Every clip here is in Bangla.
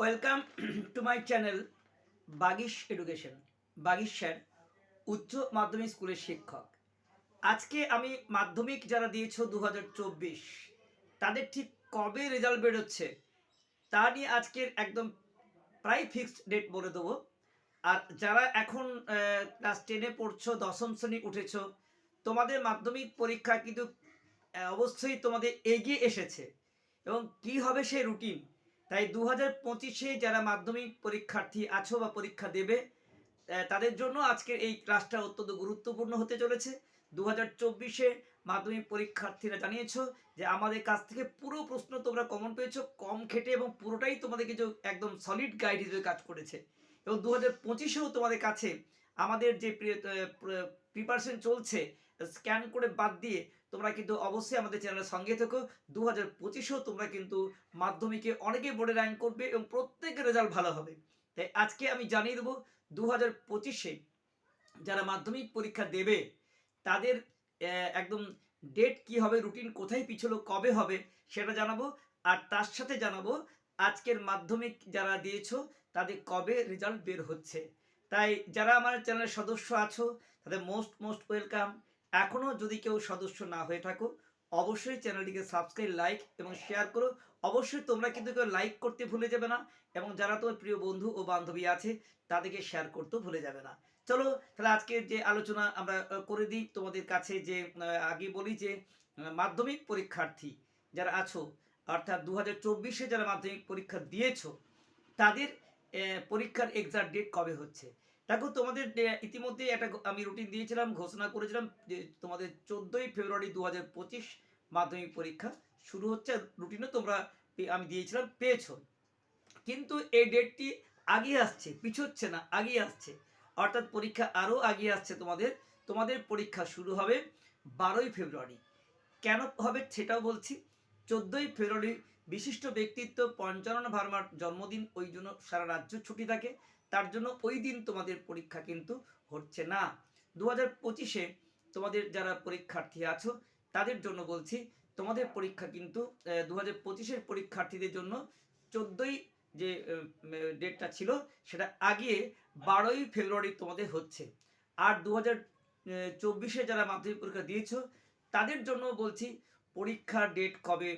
Welcome to my channel Bagish education Bagish sir, উচ্চ মাধ্যমিক স্কুলের শিক্ষক। আজকে আমি মাধ্যমিক যারা দিয়েছ দু তাদের ঠিক কবে রেজাল্ট বেরোচ্ছে, তা নিয়ে আজকের একদম প্রায় ফিক্সড ডেট বলে দেবো। আর যারা এখন ক্লাস টেনে পড়ছো, দশম শ্রেণি উঠেছ, তোমাদের মাধ্যমিক পরীক্ষা কিন্তু অবশ্যই তোমাদের এগিয়ে এসেছে। এবং কি হবে সেই রুটিন তাই দু হাজার পঁচিশে যারা মাধ্যমিক পরীক্ষার্থী আছো বা পরীক্ষা দেবে তাদের জন্য আজকের এই ক্লাসটা অত্যন্ত গুরুত্বপূর্ণ হতে চলেছে। দু হাজার চব্বিশে মাধ্যমিক পরীক্ষার্থীরা জানিয়েছো যে, আমাদের কাছ থেকে পুরো প্রশ্ন তোমরা কমন পেয়েছ, কম খেটে এবং পুরোটাই তোমাদের কিছু একদম সলিড গাইড হিসেবে কাজ করেছে। এবং দু হাজার পঁচিশেও তোমাদের কাছে আমাদের যে প্রিপারেশন চলছে স্ক্যান করে বাদ দিয়ে তোমরা কিন্তু অবশ্যই আমাদের চ্যানেলের সঙ্গে থেকো। দু হাজার পঁচিশেও তোমরা কিন্তু মাধ্যমিকে অনেকেই বোর্ডে র্যাঙ্ক করবে এবং প্রত্যেকের রেজাল্ট ভালো হবে। তাই আজকে আমি জানিয়ে দেবো দু হাজার পঁচিশে যারা মাধ্যমিক পরীক্ষা দেবে, তাদের একদম ডেট কি হবে রুটিন কোথায় পিছলো, কবে হবে, সেটা জানাব। আর তার সাথে জানাব, আজকের মাধ্যমিক যারা দিয়েছ, তাদের কবে রেজাল্ট বের হচ্ছে। তাই যারা আমার চ্যানেলের সদস্য আছো, তাদের মোস্ট মোস্ট ওয়েলকাম এখনও যদি কেউ সদস্য না হয়ে থাকো, অবশ্যই চ্যানেলটিকে সাবস্ক্রাইব লাইক এবং শেয়ার করো। অবশ্যই তোমরা কিন্তু কেউ লাইক করতে ভুলে যাবে না এবং যারা তোমার প্রিয় বন্ধু ও বান্ধবী আছে, তাদেরকে শেয়ার করতেও ভুলে যাবে না। চলো, তাহলে আজকে যে আলোচনা আমরা করে দিই তোমাদের কাছে যে আগে বলি যে মাধ্যমিক পরীক্ষার্থী যারা আছো, অর্থাৎ দু হাজার চব্বিশে যারা মাধ্যমিক পরীক্ষা দিয়েছ, তাদের পরীক্ষার এক্সাক্ট ডেট কবে হচ্ছে? দেখো, তোমাদের ইতিমধ্যে একটা আমি রুটিন দিয়েছিলাম, ঘোষণা করেছিলাম যে তোমাদের চোদ্দোই ফেব্রুয়ারি দু হাজার পঁচিশ মাধ্যমিক পরীক্ষা শুরু হচ্ছে রুটিনও তোমরা আমি দিয়েছিলাম, পেয়েছ। কিন্তু এই ডেটটি আগিয়ে আসছে, পিছোচ্ছে না, আগিয়ে আসছে। অর্থাৎ পরীক্ষা আরও আগিয়ে আসছে তোমাদের তোমাদের পরীক্ষা শুরু হবে বারোই ফেব্রুয়ারি। কেন হবে সেটাও বলছি, চোদ্দোই ফেব্রুয়ারি বিশিষ্ট ব্যক্তিত্ব পঞ্চানন ভার্মার জন্মদিন, ওই জন্য সারা রাজ্য ছুটি থাকে। তার জন্য ওই দিন তোমাদের পরীক্ষা কিন্তু হচ্ছে না। দু হাজার পঁচিশে তোমাদের যারা পরীক্ষার্থী আছো, তাদের জন্য বলছি, তোমাদের পরীক্ষা কিন্তু দু হাজার পঁচিশের পরীক্ষার্থীদের জন্য চোদ্দোই যে ডেটটা ছিল, সেটা আগিয়ে বারোই ফেব্রুয়ারি তোমাদের হচ্ছে। আর দু হাজার চব্বিশে যারা মাধ্যমিক পরীক্ষা দিয়েছ, তাদের জন্য বলছি, পরীক্ষার ডেট কবে?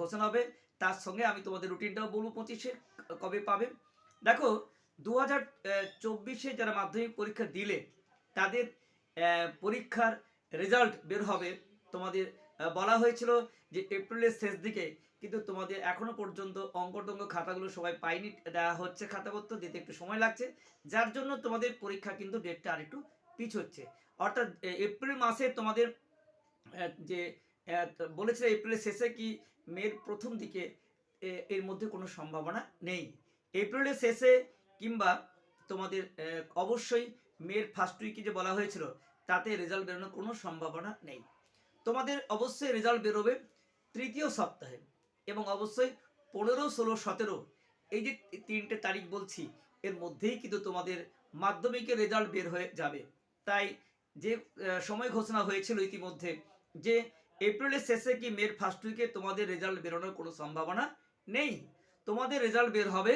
ঘোষণা হবে। তার সঙ্গে আমি তোমাদের রুটিনটাও বলব পঁচিশে কবে পাবে। দেখো দু হাজার চব্বিশে যারা মাধ্যমিক পরীক্ষা দিলে তাদের পরীক্ষার রেজাল্ট বের হবে। তোমাদের বলা হয়েছিল যে এপ্রিলের শেষ দিকে কিন্তু তোমাদের এখনও পর্যন্ত অঙ্কটঙ্ক খাতাগুলো সবাই পাইনি দেওয়া হচ্ছে খাতাপত্র দিতে একটু সময় লাগছে। যার জন্য তোমাদের পরীক্ষা কিন্তু ডেটটা আরেকটু পিছোচ্ছে। অর্থাৎ এ, এপ্রিল মাসে তোমাদের যে বলেছিল এপ্রিলের শেষে কি মের প্রথম দিকে এর মধ্যে কোনো সম্ভাবনা নেই। এপ্রিলের শেষে কিংবা তোমাদের অবশ্যই মের ফার্স্ট উইকে যে বলা হয়েছিল, তাতে রেজাল্ট বেরোনোর কোনো সম্ভাবনা নেই। তোমাদের অবশ্যই রেজাল্ট বেরোবে তৃতীয় সপ্তাহে এবং অবশ্যই পনেরো, ষোলো, সতেরো এই যে তিনটে তারিখ বলছি, এর মধ্যেই কিন্তু তোমাদের মাধ্যমিকের রেজাল্ট বের হয়ে যাবে। তাই যে সময় ঘোষণা হয়েছিল ইতিমধ্যে যে এপ্রিলের শেষে কি মের ফার্স্ট উইকে তোমাদের রেজাল্ট বেরোনোর কোনো সম্ভাবনা নেই? তোমাদের রেজাল্ট বের হবে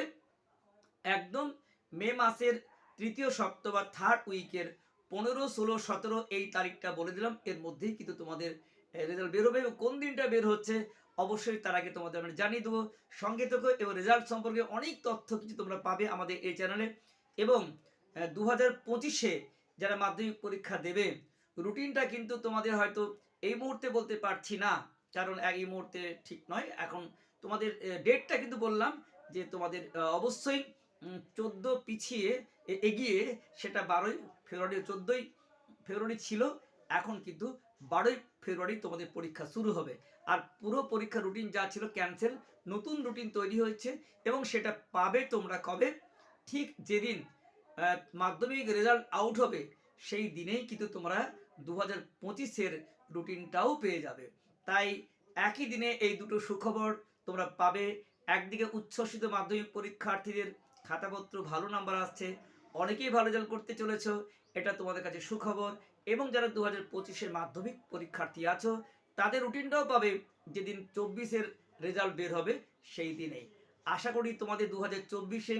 একদম মে মাসের তৃতীয় সপ্তাহ বা থার্ড উইকের পনেরো, ষোলো, সতেরো এই তারিখটা বলে দিলাম। এর মধ্যেই কিন্তু তোমাদের রেজাল্ট বেরোবে এবং কোন দিনটা বের হচ্ছে অবশ্যই তার আগে তোমাদের আমরা জানিয়ে দেবো। সঙ্গে থেকো এবং রেজাল্ট সম্পর্কে অনেক তথ্য কিছু তোমরা পাবে আমাদের এই চ্যানেলে এবং দু হাজার পঁচিশে যারা মাধ্যমিক পরীক্ষা দেবে রুটিনটা কিন্তু তোমাদের হয়তো এই মুহূর্তে বলতে পারছি না, কারণ এই মুহূর্তে ঠিক নয়। এখন তোমাদের ডেটটা কিন্তু বললাম যে তোমাদের অবশ্যই চোদ্দ পিছিয়ে এগিয়ে সেটা বারোই ফেব্রুয়ারি, চোদ্দোই ফেব্রুয়ারি ছিল। এখন কিন্তু বারোই ফেব্রুয়ারি তোমাদের পরীক্ষা শুরু হবে। আর পুরো পরীক্ষা রুটিন যা ছিল ক্যান্সেল নতুন রুটিন তৈরি হয়েছে এবং সেটা পাবে তোমরা কবে? ঠিক যেদিন মাধ্যমিক রেজাল্ট আউট হবে, সেই দিনেই কিন্তু তোমরা দু হাজার পঁচিশের রুটিনটাও পেয়ে যাবে। তাই একই দিনে এই দুটো সুখবর তোমরা পাবে। একদিকে উচ্ছ্বসিত মাধ্যমিক পরীক্ষার্থীদের খাতাপত্র ভালো নাম্বার আসছে, অনেকেই ভালো রেজাল্ট করতে চলেছ, এটা তোমাদের কাছে সুখবর। এবং যারা দু হাজার পঁচিশের মাধ্যমিক পরীক্ষার্থী আছো, তাদের রুটিনটাও পাবে যেদিন চব্বিশের রেজাল্ট বের হবে সেই দিনেই। আশা করি তোমাদের দু হাজার চব্বিশে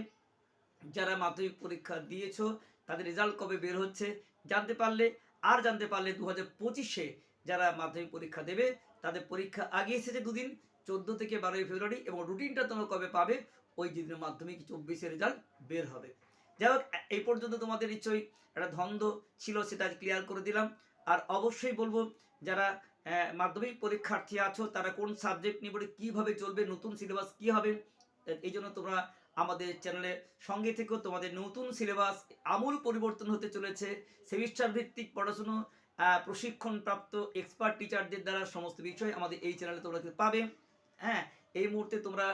যারা মাধ্যমিক পরীক্ষা দিয়েছ, তাদের রেজাল্ট কবে বের হচ্ছে জানতে পারলে, আর জানতে পারলে দু হাজার পঁচিশে যারা মাধ্যমিক পরীক্ষা দেবে, তাদের পরীক্ষা আগে এসেছে দুদিন, চোদ্দ থেকে বারোই ফেব্রুয়ারি এবং রুটিনটা তোমরা কবে পাবে, ওই দিনের মাধ্যমিক চব্বিশের রেজাল্ট বের হবে। যাই হোক, এই পর্যন্ত তোমাদের নিশ্চয়ই একটা ধন্দ ছিল, সেটা ক্লিয়ার করে দিলাম। আর অবশ্যই বলব, যারা মাধ্যমিক পরীক্ষার্থী আছো, তারা কোন সাবজেক্ট নিয়ে পড়ে, কীভাবে চলবে, নতুন সিলেবাস কী হবে এই জন্য তোমরা আমাদের চ্যানেলে সঙ্গে থেকেও তোমাদের নতুন সিলেবাস আমূল পরিবর্তন হতে চলেছে। সেমিস্টার ভিত্তিক পড়াশুনো প্রশিক্ষণপ্রাপ্ত এক্সপার্ট টিচারদের দ্বারা সমস্ত বিষয় আমাদের এই চ্যানেলে তোমরা পাবে। হ্যাঁ এই মুহূর্তে তোমরা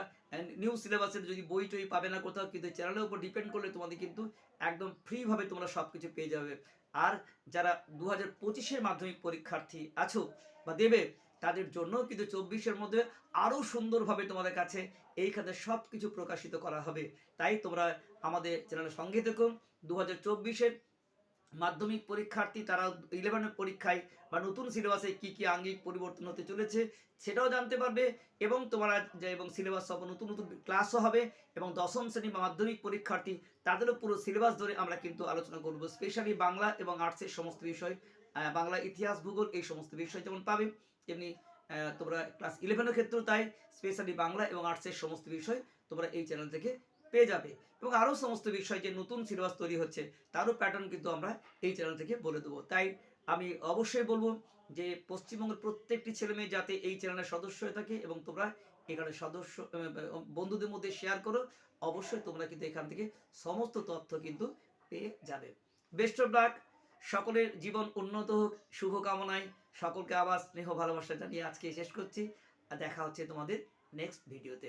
নিউ সিলেবাসের যদি বই টই পাবে না কোথাও, কিন্তু চ্যানেলের উপর ডিপেন্ড করলে তোমাদের কিন্তু একদম ফ্রিভাবে তোমরা সব কিছু পেয়ে যাবে। আর যারা দু হাজার পঁচিশের মাধ্যমিক পরীক্ষার্থী আছো বা দেবে, তাদের জন্য কিন্তু চব্বিশের মধ্যে আরও সুন্দরভাবে তোমাদের কাছে এই খাতে সব কিছু প্রকাশিত করা হবে। তাই তোমরা আমাদের চ্যানেলের সঙ্গে থেকো। দু হাজার চব্বিশের মাধ্যমিক পরীক্ষার্থী, তারা ইলেভেনের পরীক্ষায় বা নতুন সিলেবাসে কি কি আঙ্গিক পরিবর্তন হতে চলেছে সেটাও জানতে পারবে এবং তোমরা যে এবং সিলেবাস সব নতুন নতুন ক্লাসও হবে এবং দশম শ্রেণি বা মাধ্যমিক পরীক্ষার্থী, তাদেরও পুরো সিলেবাস ধরে আমরা কিন্তু আলোচনা করব। স্পেশালি বাংলা এবং আর্টসের সমস্ত বিষয় বাংলা ইতিহাস, ভূগোল এই সমস্ত বিষয় যেমন পাবে, তেমনি তোমরা ক্লাস ইলেভেনের ক্ষেত্রেও তাই। স্পেশালি বাংলা এবং আর্টসের সমস্ত বিষয় তোমরা এই চ্যানেল থেকে পেয়ে যাবে। এবং আরও সমস্ত বিষয় যে নতুন সিলেবাস তৈরি হচ্ছে, তারও প্যাটার্ন কিন্তু আমরা এই চ্যানেল থেকে বলে দেবো। তাই আমি অবশ্যই বলব যে, পশ্চিমবঙ্গের প্রত্যেকটি ছেলে মেয়ে যাতে এই চ্যানেলের সদস্য হয়ে থাকে এবং তোমরা এখানে সদস্য বন্ধুদের মধ্যে শেয়ার করো, অবশ্যই তোমরা কিন্তু এখান থেকে সমস্ত তথ্য কিন্তু পেয়ে যাবে। বেস্ট অফ লাক সকলের জীবন উন্নত হোক, শুভকামনায় সকলকে আবার স্নেহ ভালোবাসা জানিয়ে আজকে শেষ করছি। আর দেখা হচ্ছে তোমাদের নেক্সট ভিডিওতে